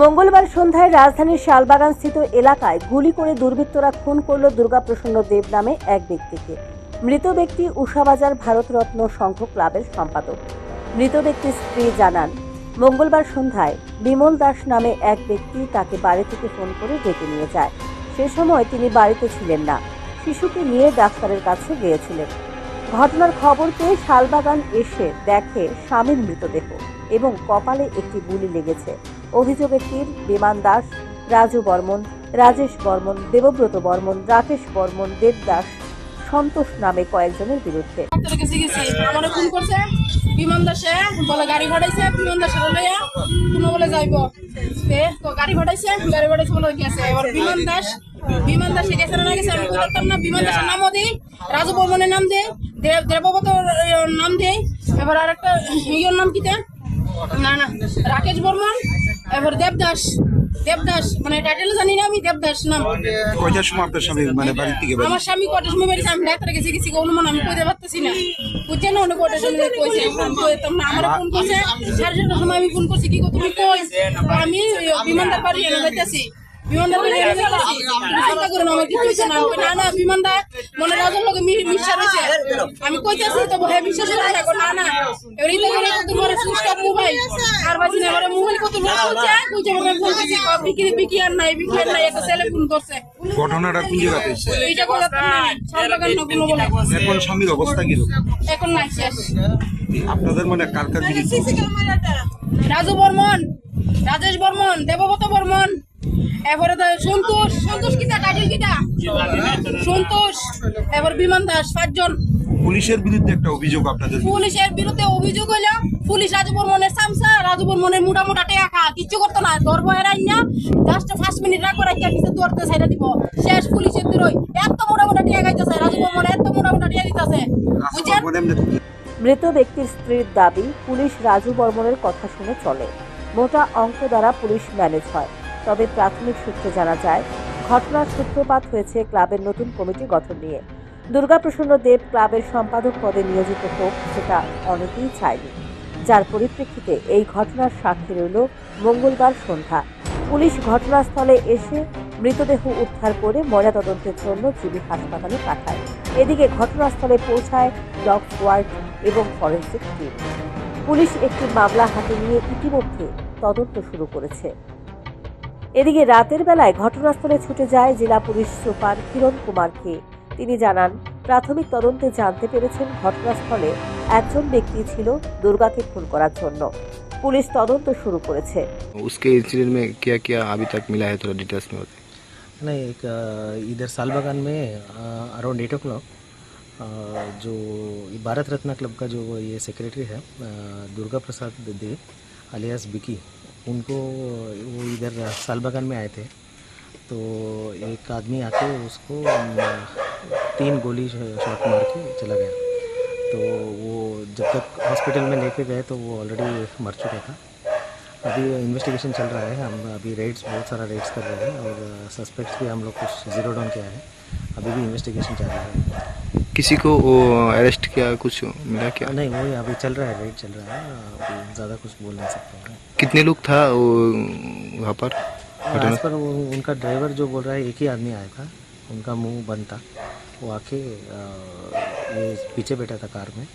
মঙ্গলবার সন্ধ্যায় রাজধানীর শালবাগান স্থিত এলাকায় গুলি করে দুর্বৃত্তরা খুন করল দুর্গাপ্রসন্ন দেব নামে এক ব্যক্তিকে। মৃত ব্যক্তি উষাবাজার ভারতরত্ন সংঘ ক্লাবের সম্পাদক। মৃত ব্যক্তির স্ত্রী জানান, মঙ্গলবার সন্ধ্যায় বিমল দাস নামে এক ব্যক্তি তাকে বাড়ি থেকে ফোন করে ডেকে নিয়ে যায়। সে সময় তিনি বাড়িতে ছিলেন না। শিশুকে নিয়ে ডাক্তারের কাছে গিয়েছিলেন। ঘটনার খবর পেয়ে শালবাগান এসে দেখে স্বামীর মৃতদেহ এবং কপালে একটি গুলি লেগেছে। অভিযোগের তীর বিমান দাস, রাজু বর্মন, রাজেশ বর্মন, দেবব্রত বর্মন, রাকেশ বর্মন দেবদাস সন্তোষ নামে কয়েকজনের বিরুদ্ধে। ফোন করছে। বিমান দাসে, বলে গাড়ি ভাড়াইছে, বিমান দাসে লইয়া কোনো বলে যাইব? তে গাড়ি ভাড়াইছে গাড়ি ভাড়াইছে বলে গেছে। এবার বিমান দাস, বিমান দাসে গেছে না গেছে আমি বলতাম না। বিমান দাসের নামও দেই, রাজু বর্মনের নাম দেই, দেব, দেবব্রত নাম দেই। এবার আরেকটা, ইয়ের নাম কিতে না না, রাকেশ বর্মন এবার দেবদাস দেবদাস মানে টাইটেল জানি না আমি দেবদাস নাম। কয়টার সময় আপনার স্বামী মানে বাড়ি থেকে বাড়ি আমার স্বামী কয়টার সময় বাড়ি আমি ডাক্তার গেছি গেছি অনুমান আমি কইতে পারতেছি না। বুঝছে না উনি কয়টার সময় কইছে ফোন করতাম না আমার ফোন করছে সাড়ে সময় আমি ফোন করছি কি তুমি কই? আমি বিমানদার বাড়ি এনে যাইতেছি। না না না না মনে রাজার লোকে মিশা রয়েছে আমি কইতেছি তো হ্যাঁ বিশ্বাস না না না এবার ইতে করে তোমার সুস্থ মোবাইল আর বাজি না আমার মোবাইল কত লোক হচ্ছে কইছে আমি ফোন করছি বিক্রি বিক্রি আর নাই বিক্রি আর নাই একটা ছেলে ফোন করছে ঘটনাটা কোন জায়গাতে হয়েছে? এইটা বলতাম সরকার নগুলো বলে এখন স্বামীর অবস্থা কীরকম এখন নাই শেষ আপনাদের মানে কার কার রাজু বর্মন রাজেশ বর্মন দেবব্রত বর্মন তো সন্তোষ সন্তোষ কিটা টাইটেল কিটা সন্তোষ এবার বিমান দাস পাঁচজন। পুলিশের বিরুদ্ধে একটা অভিযোগ আপনাদের পুলিশের বিরুদ্ধে অভিযোগ হইল পুলিশ রাজু বর্মনের সামসা রাজু বর্মনের মোটা মোটা টেকা কিচ্ছু করতো না ধরবো এরাই না জাস্ট মিনিট করে কিছু দৌড়তে সাইডে দিব। শেষ পুলিশের দূরই এত মোটা মোটা টেকা খাইতেছে রাজু বর্মন এত মোটা মোটা টেকা দিতেছে বুঝছেন মৃত ব্যক্তির স্ত্রীর দাবি পুলিশ রাজু বর্মনের কথা শুনে চলে। মোটা অঙ্ক দ্বারা পুলিশ ম্যানেজ হয়। তবে প্রাথমিক সূত্রে জানা যায়, ঘটনার সূত্রপাত হয়েছে ক্লাবের নতুন কমিটি গঠন নিয়ে। দুর্গাপ্রসন্ন দেব ক্লাবের সম্পাদক পদে নিয়োজিত হোক সেটা অনেকেই চায়নি। যার পরিপ্রেক্ষিতে এই ঘটনার সাক্ষী রইল মঙ্গলবার সন্ধ্যা। পুলিশ ঘটনাস্থলে এসে মৃতদেহ উদ্ধার করে ময়নাতদন্তের জন্য জিবি হাসপাতালে পাঠায়। এদিকে ঘটনাস্থলে পৌঁছায় ডগ স্কোয়াড এবং ফরেন্সিক টিম। পুলিশ একটি মামলা হাতে নিয়ে ইতিমধ্যে তদন্ত শুরু করেছে। এদিকে রাতের বেলায় ঘটনাস্থলে ছুটে যায় জেলা পুলিশ সুপার কিরণ কুমারকে তিনি জানান প্রাথমিক তদন্তে জানতে পেরেছেন ঘটনাস্থলে একজন ব্যক্তি ছিল দুর্গাকে খুন করার জন্য পুলিশ তদন্ত শুরু করেছে उसके इंसिडेंट में क्या क्या अभी तक मिला है थोड़ा डिटेल्स में बताइए नहीं एक अ, इधर सालबागान में अराउंड एट ओ क्लॉक जो भारत रत्न क्लब का जो ये सेक्रेटरी है अ, दुर्गा प्रसाद देव अलियास बिकी उनको वो इधर सालबागान में आए थे। तो एक आदमी आके उसको तीन गोली शॉट मार के चला गया। तो वो जब तक हॉस्पिटल में लेके गए तो वो ऑलरेडी मर चुका था। अभी इन्वेस्टिगेशन चल रहा है। हम अभी रेड्स बहुत सारा रेड्स कर रहे हैं और सस्पेक्ट्स भी हम लोग कुछ ज़ीरो डाउन किया है। अभी भी इन्वेस्टिगेशन चल रहा है। किसी को वो अरेस्ट किया कुछ मिला क्या? नहीं वही अभी चल रहा है रेड चल रहा है ज़्यादा कुछ बोल नहीं सकते कितने लोग था वो वहाँ पर? आज पर वो उनका ड्राइवर जो बोल रहा है एक ही आदमी आया था उनका मुँह बंद था। वो आके ये पीछे बैठा था कार में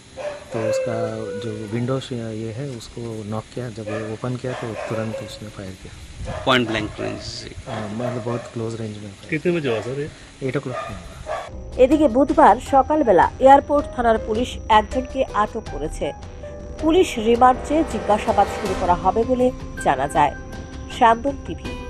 तो उसका जो विंडो ये है उसको नॉक किया। जब वो ओपन किया तो तुरंत उसने फायर किया। पॉइंट ब्लैंक रेंज से मतलब बहुत क्लोज रेंज में कितने बजे हुआ सर एट ओ क्लॉक में हुआ। এদিকে বুধবার সকালবেলা এয়ারপোর্ট থানার পুলিশ একজনকে আটক করেছে। পুলিশ রিমান্ড চেয়ে জিজ্ঞাসাবাদ শুরু করা হবে বলে জানা যায়। শান্তন টিভি।